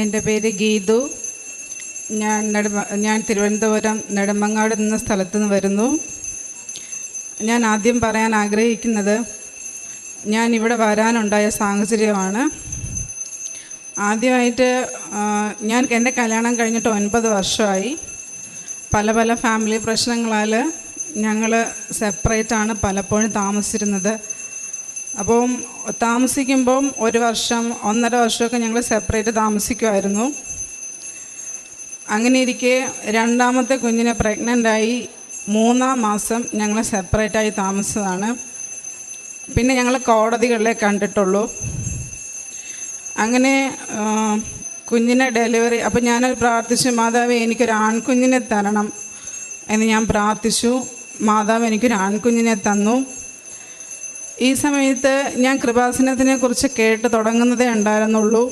എന്റെ പേര് ഗീതു. ഞാൻ നെടുമ ഞാൻ തിരുവനന്തപുരം നെടുമങ്ങാട് എന്ന സ്ഥലത്തു നിന്ന് വരുന്നു. ഞാൻ ആദ്യം പറയാൻ ആഗ്രഹിക്കുന്നത് ഞാൻ ഇവിടെ വരാനുണ്ടായ സാഹചര്യമാണ്. ആദ്യമായിട്ട് ഞാൻ എന്റെ കല്യാണം കഴിഞ്ഞിട്ട് ഒൻപത് വർഷമായി. പല പല ഫാമിലി പ്രശ്നങ്ങളാൽ ഞങ്ങൾ സെപ്പറേറ്റാണ് പലപ്പോഴും താമസിച്ചിരുന്നത്. അപ്പം താമസിക്കുമ്പം ഒരു വർഷം ഒന്നര വർഷമൊക്കെ ഞങ്ങൾ സെപ്പറേറ്റ് താമസിക്കുമായിരുന്നു. അങ്ങനെ ഇരിക്കെ രണ്ടാമത്തെ കുഞ്ഞിനെ പ്രഗ്നന്റായി മൂന്നാം മാസം ഞങ്ങൾ സെപ്പറേറ്റായി താമസിച്ചതാണ്. പിന്നെ ഞങ്ങൾ കോടതികളിലെ കണ്ടിട്ടുള്ളൂ. അങ്ങനെ കുഞ്ഞിനെ ഡെലിവറി അപ്പോൾ ഞാനത് പ്രാർത്ഥിച്ചു മാതാവ് എനിക്കൊരു ആൺകുഞ്ഞിനെ തരണം എന്ന് ഞാൻ പ്രാർത്ഥിച്ചു. മാതാവ് എനിക്കൊരു ആൺകുഞ്ഞിനെ തന്നു. ഈ സമയത്ത് ഞാൻ കൃപാസനത്തിനെ കുറിച്ച് കേട്ട് തുടങ്ങുന്നതേ ഉണ്ടായിരുന്നുള്ളൂ.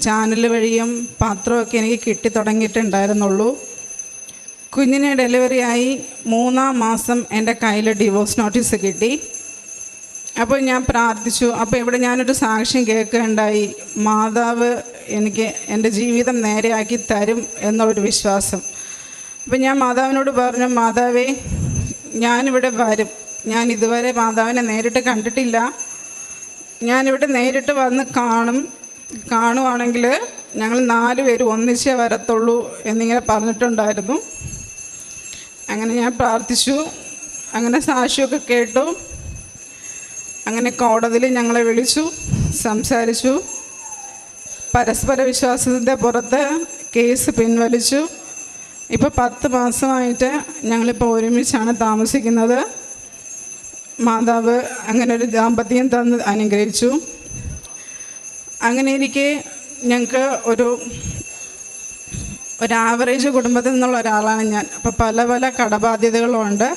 ചാനൽ വഴിയും പാത്രമൊക്കെ എനിക്ക് കിട്ടി തുടങ്ങിയിട്ടുണ്ടായിരുന്നുള്ളൂ. കുഞ്ഞിനെ ഡെലിവറി ആയി മൂന്നാം മാസം എന്റെ കയ്യിൽ ഡിവോഴ്സ് നോട്ടീസ് കിട്ടി. അപ്പോൾ ഞാൻ പ്രാർത്ഥിച്ചു. അപ്പോൾ ഇവിടെ ഞാനൊരു സാക്ഷ്യം കേൾക്കുകയുണ്ടായി. മാതാവ് എനിക്ക് എന്റെ ജീവിതം നേരെയാക്കി തരും എന്നുള്ളൊരു വിശ്വാസം. അപ്പോൾ ഞാൻ മാതാവിനോട് പറഞ്ഞു മാതാവേ ഞാനിവിടെ വരും. ഞാൻ ഇതുവരെ മാതാവിനെ നേരിട്ട് കണ്ടിട്ടില്ല. ഞാനിവിടെ നേരിട്ട് വന്ന് കാണും. കാണുവാണെങ്കിൽ ഞങ്ങൾ നാല് പേര് ഒന്നിച്ചേ വരത്തുള്ളൂ എന്നിങ്ങനെ പറഞ്ഞിട്ടുണ്ടായിരുന്നു. അങ്ങനെ ഞാൻ പ്രാർത്ഥിച്ചു. അങ്ങനെ സാക്ഷിയൊക്കെ കേട്ടു. അങ്ങനെ കോടതിയിൽ ഞങ്ങളെ വിളിച്ചു സംസാരിച്ചു. പരസ്പര വിശ്വാസത്തിന്റെ പുറത്ത് കേസ് പിൻവലിച്ചു. ഇപ്പോൾ പത്ത് മാസമായിട്ട് ഞങ്ങളിപ്പോൾ ഒരുമിച്ചാണ് താമസിക്കുന്നത്. മാതാവ് അങ്ങനെ ഒരു ദാമ്പത്യം തന്ന് അനുഗ്രഹിച്ചു. അങ്ങനെ ഇരിക്കെ ഞങ്ങൾക്ക് ഒരു ഒരു ആവറേജ് കുടുംബത്തിൽ നിന്നുള്ള ഒരാളാണ് ഞാൻ. അപ്പോൾ പല പല കടബാധ്യതകളുണ്ട്.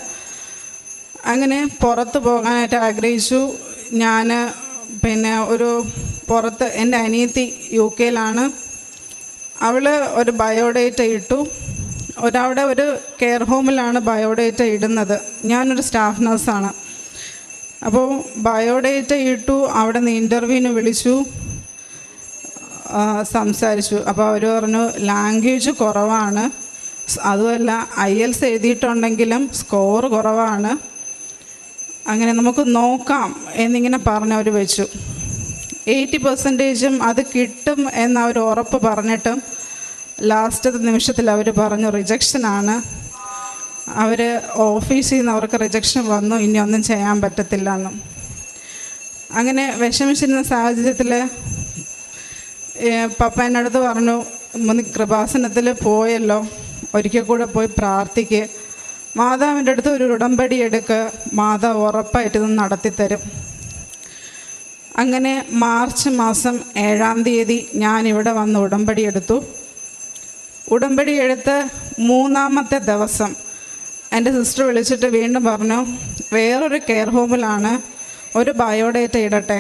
അങ്ങനെ പുറത്ത് പോകാനായിട്ട് ആഗ്രഹിച്ചു. ഞാൻ പിന്നെ ഒരു പുറത്ത് എന്റെ അനിയത്തി യു കെയിലാണ്. അവൾ ഒരു ബയോഡേറ്റ ഇട്ടു. ഒരവിടെ ഒരു കെയർ ഹോമിലാണ് ബയോഡേറ്റ ഇടുന്നത്. ഞാനൊരു സ്റ്റാഫ് നഴ്സാണ്. അപ്പോൾ ബയോഡേറ്റ ഇട്ടു അവിടെ നിന്ന് ഇന്റർവ്യൂവിന് വിളിച്ചു. സംസാരിച്ചു. അപ്പോൾ അവർ പറഞ്ഞു ലാംഗ്വേജ് കുറവാണ്. അതുമല്ല ഐ എൽസ് എഴുതിയിട്ടുണ്ടെങ്കിലും സ്കോർ കുറവാണ്. അങ്ങനെ നമുക്ക് നോക്കാം എന്നിങ്ങനെ പറഞ്ഞ് അവർ വെച്ചു. എയ്റ്റി പെർസെന്റേജും അത് കിട്ടും എന്ന് അവർ ഉറപ്പ് പറഞ്ഞിട്ടും ലാസ്റ്റത്തെ നിമിഷത്തിൽ അവർ പറഞ്ഞു റിജക്ഷനാണ് അവർ ഓഫീസിൽ നിന്ന് അവർക്ക് റിജക്ഷൻ വന്നു. ഇനി ഒന്നും ചെയ്യാൻ പറ്റത്തില്ല എന്നും അങ്ങനെ വിഷമിച്ചിരുന്ന സാഹചര്യത്തിൽ പപ്പ എന്നടുത്ത് പറഞ്ഞു മുന്നി കൃപാസനത്തിൽ പോയല്ലോ. ഒരിക്കൽ കൂടെ പോയി പ്രാർത്ഥിക്കുക മാതാവിന്റെ അടുത്ത് ഒരു ഉടമ്പടി എടുക്കുക മാതാവ് ഉറപ്പായിട്ട് ഇത് നടത്തിത്തരും. അങ്ങനെ മാർച്ച് മാസം ഏഴാം തീയതി ഞാൻ ഇവിടെ വന്ന് ഉടമ്പടി എടുത്തു. ഉടമ്പടി എടുത്ത് മൂന്നാമത്തെ ദിവസം എന്റെ സിസ്റ്റർ വിളിച്ചിട്ട് വീണ്ടും പറഞ്ഞു വേറൊരു കെയർ ഹോമിലാണ് ഒരു ബയോഡേറ്റ ഇടട്ടെ?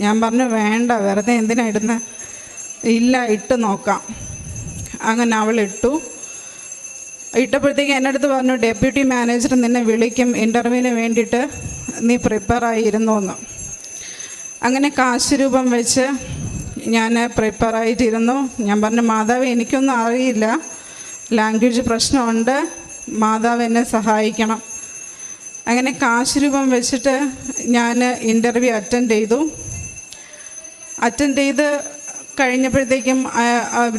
ഞാൻ പറഞ്ഞു വേണ്ട വെറുതെ എന്തിനാ ഇടുന്നത് ഇല്ല ഇട്ട് നോക്കാം. അങ്ങനെ അവൾ ഇട്ടു. ഇട്ടപ്പോഴത്തേക്ക് എന്റെ അടുത്ത് പറഞ്ഞു ഡെപ്യൂട്ടി മാനേജർ നിന്നെ വിളിക്കും ഇന്റർവ്യൂവിന് വേണ്ടിയിട്ട് നീ പ്രിപ്പയർ ആയിരുന്നു എന്ന് അങ്ങനെ കാശ് രൂപം വെച്ച് ഞാൻ പ്രിപ്പയർ ആയിട്ടിരുന്നു. ഞാൻ പറഞ്ഞു മാതാവ് എനിക്കൊന്നും അറിയില്ല. ലാംഗ്വേജ് പ്രശ്നമുണ്ട്. മാതാവ് എന്നെ സഹായിക്കണം. അങ്ങനെ കാശ് രൂപം വെച്ചിട്ട് ഞാൻ ഇന്റർവ്യൂ അറ്റൻഡ് ചെയ്തു. അറ്റൻഡ് ചെയ്ത് കഴിഞ്ഞപ്പോഴത്തേക്കും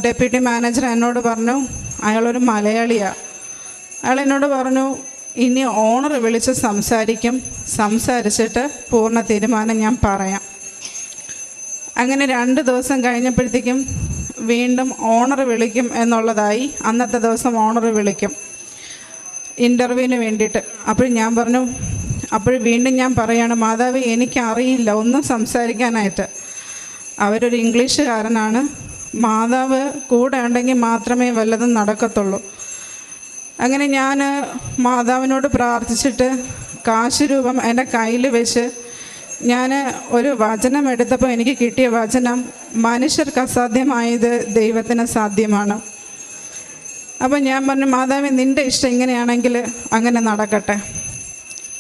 ഡെപ്യൂട്ടി മാനേജർ എന്നോട് പറഞ്ഞു അയാളൊരു മലയാളിയാണ് അയാൾ എന്നോട് പറഞ്ഞു ഇനി ഓണർ വിളിച്ച് സംസാരിക്കും. സംസാരിച്ചിട്ട് പൂർണ തീരുമാനം ഞാൻ പറയാം. അങ്ങനെ രണ്ട് ദിവസം കഴിഞ്ഞപ്പോഴത്തേക്കും വീണ്ടും ഓണർ വിളിക്കും എന്നുള്ളതായി. അന്നത്തെ ദിവസം ഓണർ വിളിക്കും. ഇന്റർവ്യൂവിന് വേണ്ടിയിട്ട്. അപ്പോൾ ഞാൻ പറഞ്ഞു അപ്പോൾ വീണ്ടും ഞാൻ പറയാണ് മാതാവ് എനിക്കറിയില്ല ഒന്നും സംസാരിക്കാനായിട്ട്. അവരൊരു ഇംഗ്ലീഷുകാരനാണ്. മാതാവ് കൂടെ ഉണ്ടെങ്കിൽ മാത്രമേ വല്ലതും നടക്കത്തുള്ളൂ. അങ്ങനെ ഞാൻ മാതാവിനോട് പ്രാർത്ഥിച്ചിട്ട് കാശ് രൂപം എന്റെ കയ്യിൽ വെച്ച് ഞാൻ ഒരു വചനം എടുത്തപ്പോൾ എനിക്ക് കിട്ടിയ വചനം മനുഷ്യർക്ക് അസാധ്യമായത് ദൈവത്തിന് സാധ്യമാണ്. അപ്പം ഞാൻ പറഞ്ഞു മാതാവ് നിന്റെ ഇഷ്ടം ഇങ്ങനെയാണെങ്കിൽ അങ്ങനെ നടക്കട്ടെ.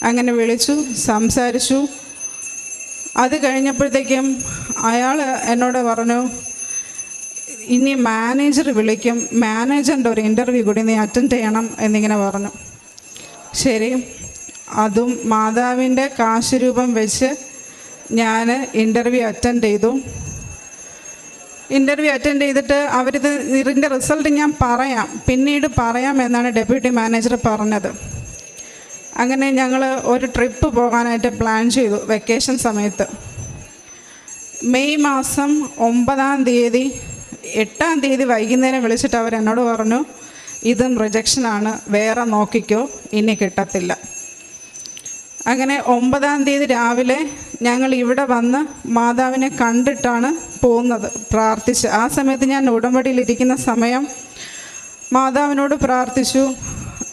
അങ്ങനെ വിളിച്ചു സംസാരിച്ചു. അത് കഴിഞ്ഞപ്പോഴത്തേക്കും അയാൾ എന്നോട് പറഞ്ഞു ഇനി മാനേജർ വിളിക്കും. മാനേജറിന്റെ ഒരു ഇന്റർവ്യൂ കൂടി നീ അറ്റൻഡ് ചെയ്യണം എന്നിങ്ങനെ പറഞ്ഞു. ശരി. അതും മാതാവിന്റെ കാശ് രൂപം വെച്ച് ഞാൻ ഇന്റർവ്യൂ അറ്റൻഡ് ചെയ്തു. ഇന്റർവ്യൂ അറ്റൻഡ് ചെയ്തിട്ട് അവരിത് ഇതിന്റെ റിസൾട്ട് ഞാൻ പറയാം. പിന്നീട് പറയാം എന്നാണ് ഡെപ്യൂട്ടി മാനേജർ പറഞ്ഞത്. അങ്ങനെ ഞങ്ങൾ ഒരു ട്രിപ്പ് പോകാനായിട്ട് പ്ലാൻ ചെയ്തു വെക്കേഷൻ സമയത്ത്. മെയ് മാസം ഒമ്പതാം തീയതി എട്ടാം തീയതി വൈകുന്നേരം വിളിച്ചിട്ട് അവർ എന്നോട് പറഞ്ഞു ഇതും റിജക്ഷനാണ് വേറെ നോക്കിക്കോ. ഇനി കിട്ടത്തില്ല. അങ്ങനെ ഒമ്പതാം തീയതി രാവിലെ ഞങ്ങൾ ഇവിടെ വന്ന് മാതാവിനെ കണ്ടിട്ടാണ് പോകുന്നത്. പ്രാർത്ഥിച്ച്. ആ സമയത്ത് ഞാൻ ഉടമ്പടിയിലിരിക്കുന്ന സമയം മാതാവിനോട് പ്രാർത്ഥിച്ചു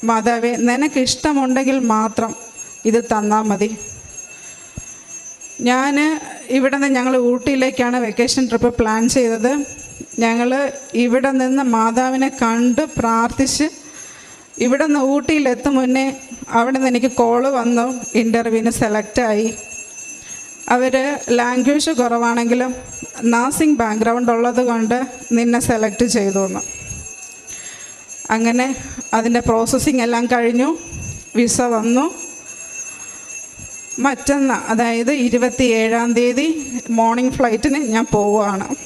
മാതാവെ നിനക്ക് ഇഷ്ടമുണ്ടെങ്കിൽ മാത്രം ഇത് തന്നാൽ മതി. ഞാൻ ഇവിടെ നിന്ന് ഞങ്ങൾ ഊട്ടിയിലേക്കാണ് വെക്കേഷൻ ട്രിപ്പ് പ്ലാൻ ചെയ്തത്. ഞങ്ങൾ ഇവിടെ നിന്ന് മാതാവിനെ കണ്ട് പ്രാർത്ഥിച്ച് ഇവിടെ നിന്ന് ഊട്ടിയിലെത്തും മുന്നേ അവിടെ നിന്ന് എനിക്ക് കോൾ വന്നു ഇന്റർവ്യൂവിന് സെലക്റ്റായി അവർ ലാംഗ്വേജ് കുറവാണെങ്കിലും നഴ്സിംഗ് ബാക്ക്ഗ്രൗണ്ട് ഉള്ളത് കൊണ്ട് നിന്നെ സെലക്ട് ചെയ്തു എന്ന്. അങ്ങനെ അതിന്റെ പ്രോസസ്സിങ് എല്ലാം കഴിഞ്ഞു വിസ വന്നു. മറ്റന്ന അതായത് ഇരുപത്തി ഏഴാം തീയതി മോർണിംഗ് ഫ്ലൈറ്റിന് ഞാൻ പോവുകയാണ്.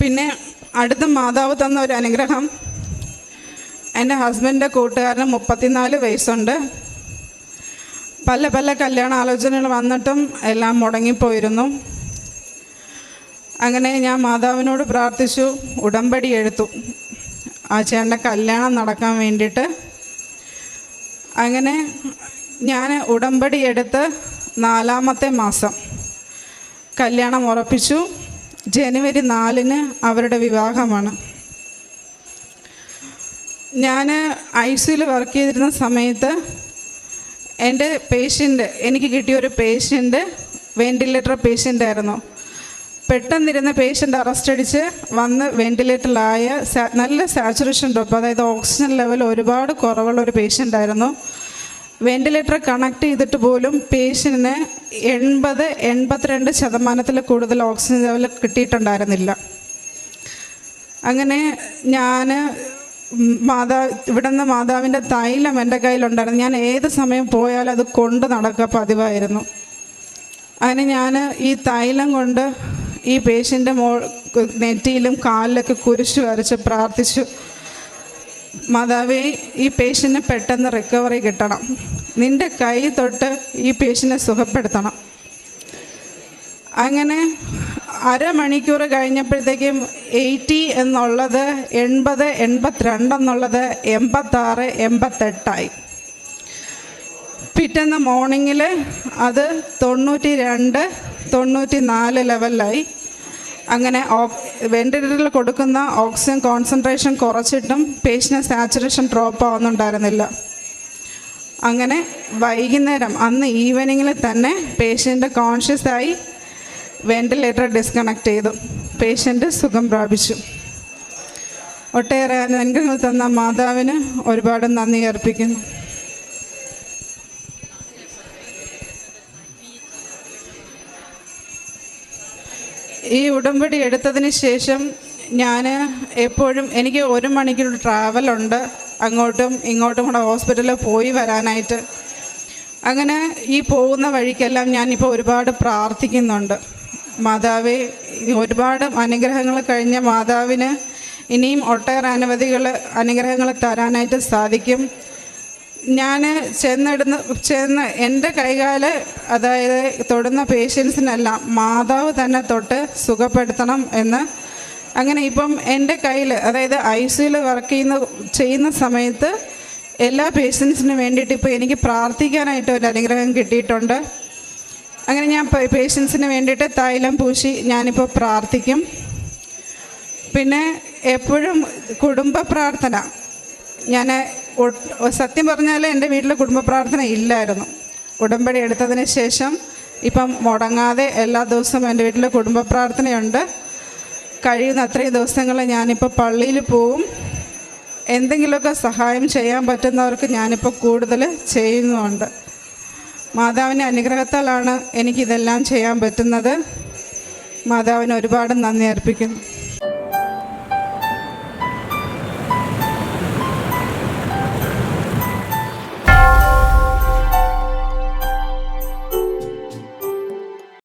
പിന്നെ അടുത്ത മാതാവ് തന്ന ഒരു അനുഗ്രഹം എന്റെ ഹസ്ബൻഡിന്റെ കൂട്ടുകാരന് മുപ്പത്തിനാല് വയസ്സുണ്ട്. പല പല കല്യാണ ആലോചനകൾ വന്നിട്ടും എല്ലാം മുടങ്ങിപ്പോയിരുന്നു. അങ്ങനെ ഞാൻ മാതാവിനോട് പ്രാർത്ഥിച്ചു ഉടമ്പടി എടുത്തു. ആ ചേട്ടന്റെ കല്യാണം നടക്കാൻ വേണ്ടിയിട്ട്. അങ്ങനെ ഞാൻ ഉടമ്പടി എടുത്ത് നാലാമത്തെ മാസം കല്യാണം ഉറപ്പിച്ചു. ജനുവരി നാലിന് അവരുടെ വിവാഹമാണ്. ഞാൻ ഐ സിയിൽ വർക്ക് ചെയ്തിരുന്ന സമയത്ത് എന്റെ പേഷ്യന്റ് എനിക്ക് കിട്ടിയ ഒരു പേഷ്യന്റ് വെന്റിലേറ്റർ പേഷ്യന്റ് ആയിരുന്നു. പെട്ടെന്നിരുന്ന പേഷ്യന്റ് അറസ്റ്റ് അടിച്ച് വന്ന് വെന്റിലേറ്ററിലായ നല്ല സാച്ചുറേഷൻ ഡ്രോപ്പ് അതായത് ഓക്സിജൻ ലെവൽ ഒരുപാട് കുറവുള്ള ഒരു പേഷ്യന്റ് ആയിരുന്നു. വെന്റിലേറ്റർ കണക്ട് ചെയ്തിട്ട് പോലും പേഷ്യന്റിന് എൺപത് എൺപത്തിരണ്ട് ശതമാനത്തിൽ കൂടുതൽ ഓക്സിജൻ ലെവൽ കിട്ടിയിട്ടുണ്ടായിരുന്നില്ല. അങ്ങനെ ഞാൻ മാതാ ഇവിടുന്ന് മാതാവിന്റെ തൈലം എന്റെ കയ്യിലുണ്ടായിരുന്നു. ഞാൻ ഏത് സമയം പോയാലും അത് കൊണ്ട് നടക്കുക പതിവായിരുന്നു. അതിന് ഞാൻ ഈ തൈലം കൊണ്ട് ഈ പേഷ്യന്റെ മോ നെറ്റിയിലും കാലിലൊക്കെ കുരിശ് വരച്ച് പ്രാർത്ഥിച്ചു. മാതാവേ ഈ പേഷ്യന് പെട്ടെന്ന് റിക്കവറി കിട്ടണം. നിന്റെ കൈ തൊട്ട് ഈ പേഷ്യനെ സുഖപ്പെടുത്തണം. അങ്ങനെ അരമണിക്കൂർ കഴിഞ്ഞപ്പോഴത്തേക്കും എയ്റ്റി എന്നുള്ളത് എൺപത് എൺപത്തിരണ്ട് എന്നുള്ളത് എൺപത്താറ് എൺപത്തെട്ടായി. പിറ്റേന്ന് മോർണിംഗിൽ അത് തൊണ്ണൂറ്റി രണ്ട് തൊണ്ണൂറ്റി നാല് ലെവലിലായി. അങ്ങനെ വെന്റിലേറ്ററിൽ കൊടുക്കുന്ന ഓക്സിജൻ കോൺസെൻട്രേഷൻ കുറച്ചിട്ടും പേഷ്യന്റ് സാച്ചുറേഷൻ ഡ്രോപ്പ് ആവുന്നുണ്ടായിരുന്നില്ല. അങ്ങനെ വൈകുന്നേരം അന്ന് ഈവനിങ്ങിൽ തന്നെ പേഷ്യന്റ് കോൺഷ്യസ് ആയി വെന്റിലേറ്റർ ഡിസ്കണക്ട് ചെയ്തു. പേഷ്യന്റ് സുഖം പ്രാപിച്ചു. ഒട്ടേറെ അനുഗ്രഹങ്ങൾ തന്ന മാതാവിന് ഒരുപാട് നന്ദി അർപ്പിക്കുന്നു. ഈ ഉടമ്പടി എടുത്തതിന് ശേഷം ഞാൻ എപ്പോഴും എനിക്ക് ഒരു മണിക്കൂർ ട്രാവലുണ്ട് അങ്ങോട്ടും ഇങ്ങോട്ടും കൂടെ ഹോസ്പിറ്റലിൽ പോയി വരാനായിട്ട്. അങ്ങനെ ഈ പോകുന്ന വഴിക്കെല്ലാം ഞാനിപ്പോൾ ഒരുപാട് പ്രാർത്ഥിക്കുന്നുണ്ട്. മാതാവേ ഒരുപാട് അനുഗ്രഹങ്ങൾ കഴിഞ്ഞ മാതാവിന് ഇനിയും ഒട്ടേറെ അനവധികൾ അനുഗ്രഹങ്ങൾ തരാനായിട്ട് സാധിക്കും. ഞാൻ ചെന്നിടുന്ന ചെന്ന് എന്റെ കൈകാൽ അതായത് തൊടുന്ന പേഷ്യൻസിനെല്ലാം മാതാവ് തന്നെ തൊട്ട് സുഖപ്പെടുത്തണം എന്ന്. അങ്ങനെ ഇപ്പം എന്റെ കയ്യിൽ അതായത് ഐ സിയിൽ വർക്ക് ചെയ്യുന്ന ചെയ്യുന്ന സമയത്ത് എല്ലാ പേഷ്യൻസിനും വേണ്ടിയിട്ട് ഇപ്പോൾ എനിക്ക് പ്രാർത്ഥിക്കാനായിട്ട് ഒരു അനുഗ്രഹം കിട്ടിയിട്ടുണ്ട്. അങ്ങനെ ഞാൻ പേഷ്യൻസിന് വേണ്ടിയിട്ട് തൈലം പൂശി ഞാനിപ്പോൾ പ്രാർത്ഥിക്കും. പിന്നെ എപ്പോഴും കുടുംബ പ്രാർത്ഥന. ഞാൻ സത്യം പറഞ്ഞാൽ എന്റെ വീട്ടിൽ കുടുംബ പ്രാർത്ഥന ഇല്ലായിരുന്നു. ഉടമ്പടി എടുത്തതിന് ശേഷം ഇപ്പം മുടങ്ങാതെ എല്ലാ ദിവസവും എന്റെ വീട്ടിൽ കുടുംബ പ്രാർത്ഥനയുണ്ട്. കഴിയുന്ന അത്രയും ദിവസങ്ങൾ ഞാനിപ്പോൾ പള്ളിയിൽ പോവും. എന്തെങ്കിലുമൊക്കെ സഹായം ചെയ്യാൻ പറ്റുന്നവർക്ക് ഞാനിപ്പോൾ കൂടുതൽ ചെയ്യുന്നുമുണ്ട് മാതാവിന്റെ അനുഗ്രഹത്താലാണ് എനിക്കിതെല്ലാം ചെയ്യാൻ പറ്റുന്നത്. മാതാവിന് ഒരുപാട് നന്ദി അർപ്പിക്കുന്നു.